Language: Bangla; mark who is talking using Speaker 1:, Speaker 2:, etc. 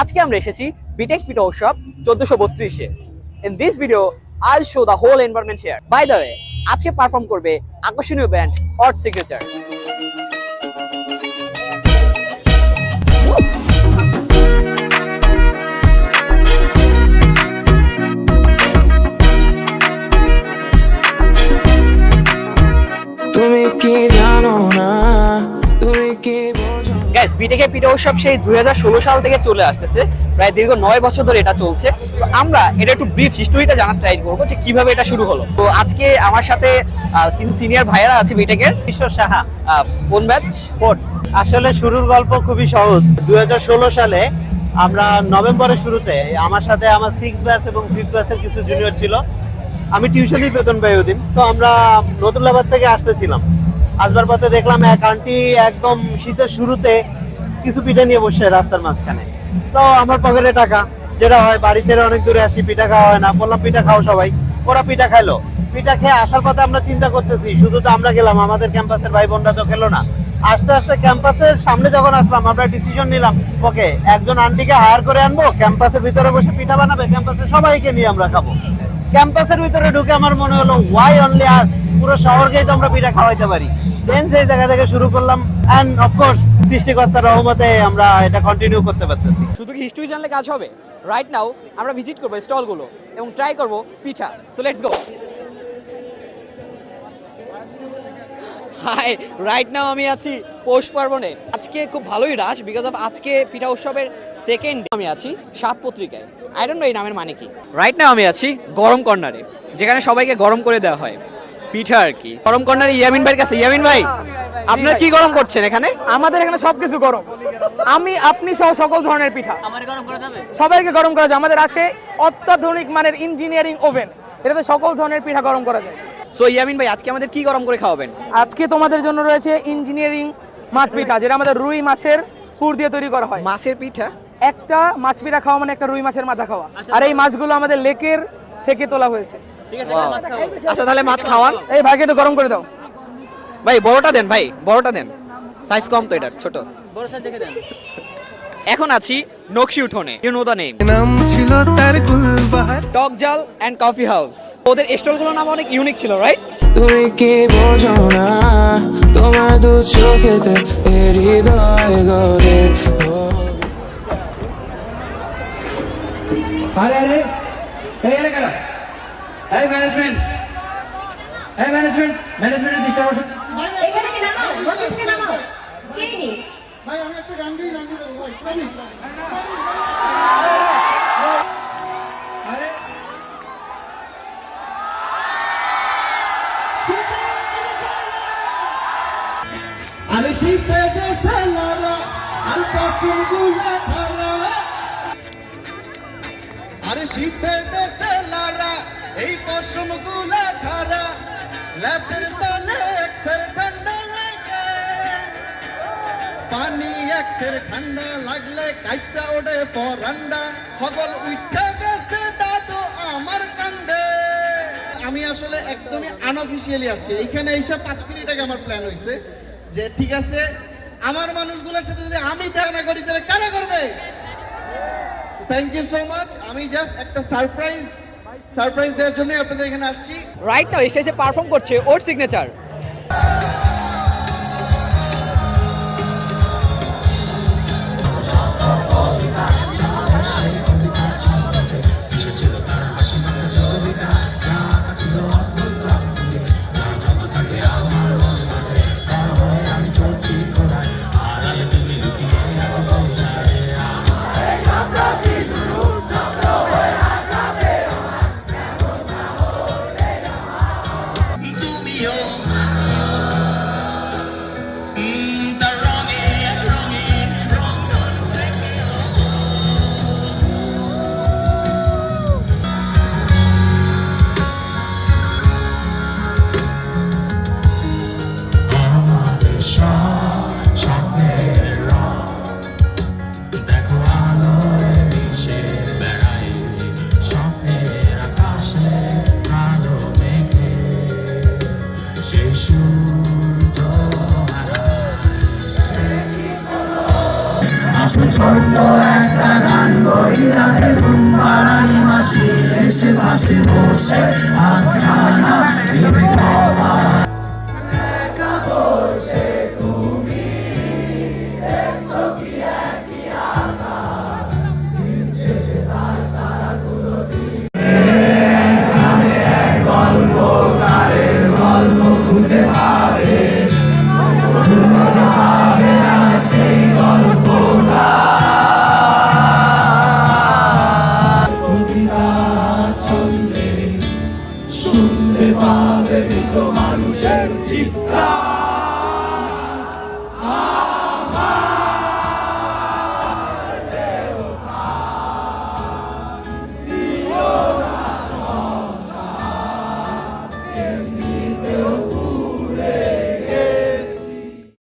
Speaker 1: আজকে আমরা এসেছি বিটেক পিটা উৎসব চোদ্দশো বত্রিশে। In this video I show the whole environment share by the way আজকে পারফর্ম করবে আকর্ষণীয় ব্যান্ড অট সিগনেচার
Speaker 2: তুমি কি জানো না?
Speaker 1: বিটেকের পিঠা উৎসব সেই দুই সাল থেকে চলে আসতেছে। প্রায় দীর্ঘ নয় বছর ধরে এটা চলছে। তো আমরা এটা একটু ব্রিফ হিস্টোরিটা জানার ট্রাই করব যে কীভাবে এটা শুরু হলো। তো আজকে আমার সাথে কিছু সিনিয়র ভাইয়েরা আছে বিটেকের
Speaker 3: ঈশ্বর সাহা।
Speaker 1: কোন ব্যাচ
Speaker 3: ফোর্ট আসলে শুরুর গল্প খুবই সহজ। দু হাজার ষোলো সালে আমরা নভেম্বরের শুরুতে আমার সাথে আমার সিক্স ব্যাচ এবং ফিফথ ব্যাচের কিছু জুনিয়র ছিল। আমি টিউশনই বেতন পাই ওদিন। তো আমরা নতুল্লাবাদ থেকে আসতেছিলাম। আসবার পথে দেখলাম এক আন্টি একদম শীতের শুরুতে কিছু পিঠা নিয়ে বসে রাস্তার মাঝখানে। তো আমার পকেটে টাকা, যেটা হয়, বাড়ি ছেড়ে অনেক দূরে আসি, পিঠা খাওয়া হয় না। বললাম, পিঠা খাও সবাই। ওরা পিঠা খাইলো পিঠা খেয়ে আসার পথে আমরা চিন্তা করতেছি, শুধু তো আমরা গেলাম আমাদের ক্যাম্পাসের ভাই বোনরা তো খেলো না। আস্তে আস্তে ক্যাম্পাসের সামনে যখন আসলাম, আমরা ডিসিশন নিলাম, ওকে, একজন আন্টিকে হায়ার করে আনব, ক্যাম্পাসের ভিতরে বসে পিঠা বানাবে, ক্যাম্পাসের সবাইকে নিয়ে আমরা খাব। ক্যাম্পাসের ভিতরে ঢুকে আমার মনে হলো ওয়াই অনলি আস পুরো শহরকেই তো আমরা পিঠা খাওয়াইতে পারি। দেন সেই জায়গা থেকে শুরু করলাম অ্যান্ড অফকোর্স সৃষ্টিকর্তার রহমতে আমরা এটা কন্টিনিউ করতে পারতেছি।
Speaker 1: শুধু কি হিস্ট্রি জানলে কাজ হবে? রাইট নাও আমরা ভিজিট করব স্টলগুলো এবং ট্রাই করব পিঠা। So let's go hi right now আমি আছি পৌষ পার্বণে। আজকে খুব ভালোই রাশ বিকজ অফ আজকে পিঠা উৎসবের সেকেন্ড আমি আছি সাত পত্রিকায়। আই ডোন্ট নো এই নামের মানে কি। রাইট নাও আমি আছি গরম কর্নারে, যেখানে সবাইকে গরম করে দেওয়া হয়। পিঠা আর কি। গরম কর্নারে ইয়ামিন ভাইয়ের কাছে। ইয়ামিন ভাই আপনার কি গরম করছেন এখানে?
Speaker 4: আমাদের এখানে সবকিছু গরম। আমি আপনি সহ সকল ধরনের পিঠা। সবাইকে গরম করা যায় আমাদের আছে অত্যাধুনিক মানের ইঞ্জিনিয়ারিং ওভেন এটাতে সকল ধরনের পিঠা গরম করা যায়।
Speaker 1: সো ইয়ামিন ভাই আজকে আমাদের কি গরম করে খাওয়াবেন?
Speaker 4: আজকে তোমাদের জন্য রয়েছে ইঞ্জিনিয়ারিং মাছ পিঠা যেটা আমাদের রুই মাছের পুর দিয়ে তৈরি করা হয়।
Speaker 1: মাছের পিঠা?
Speaker 4: একটা মাছ পিঠা খাওয়া মানে একটা রুই মাছের মাথা খাওয়া। আর এই মাছগুলো আমাদের লেকের থেকে তোলা হয়েছে.
Speaker 1: আচ্ছা তাহলে মাছ খাওয়ান।
Speaker 4: এই ভাইকে একটু গরম করে দাও।
Speaker 1: ভাই বড়টা দেন ভাই বড়টা দেন। সাইজ কম তো এটার ছোট। এখন আছি নকশি উঠোনে। ইউ নো দ্য নেম
Speaker 2: নাম ছিল তার গুলবাহার।
Speaker 1: টক জাল এন্ড কফি হাউস ওদের স্টলগুলোর নাম অনেক ইউনিক ছিল রাইট
Speaker 2: তুমি কি বোঝো না তোমার দু চোখেতে হৃদয় গড়ে
Speaker 5: আরে আরে এই আরে এই ম্যানেজমেন্ট এই ম্যানেজমেন্ট ম্যানেজমেন্টের ডিস্টার্বেশন
Speaker 6: এখানে থেকে নামাও? হোটেল থেকে নামাও। কে নি
Speaker 7: ভাই আমি একটা গান দিয়ে গান দেবো ভাই প্রমিস আরে। শীতে দেশে লড়া আর পশুরগুলা খারা। আরে শীতে আমি আসলে একদমই আনঅফিসিয়ালি আসছি। এইখানে এইসব পাঁচ মিনিট আগে আমার প্ল্যান হয়েছে যে, ঠিক আছে, আমার মানুষগুলোর সাথে যদি আমি দেখা করি, তাহলে কারা করবে? থ্যাংক ইউ সো মাচ আমি জাস্ট একটা সারপ্রাইজ সারপ্রাইজ দেওয়ার জন্য আপনাদের এখানে আসছি।
Speaker 1: রাইট নাও স্টেজে পারফর্ম করছে ওর সিগনেচার ছোট্ট একটা মৃত মানুষের চিৎকার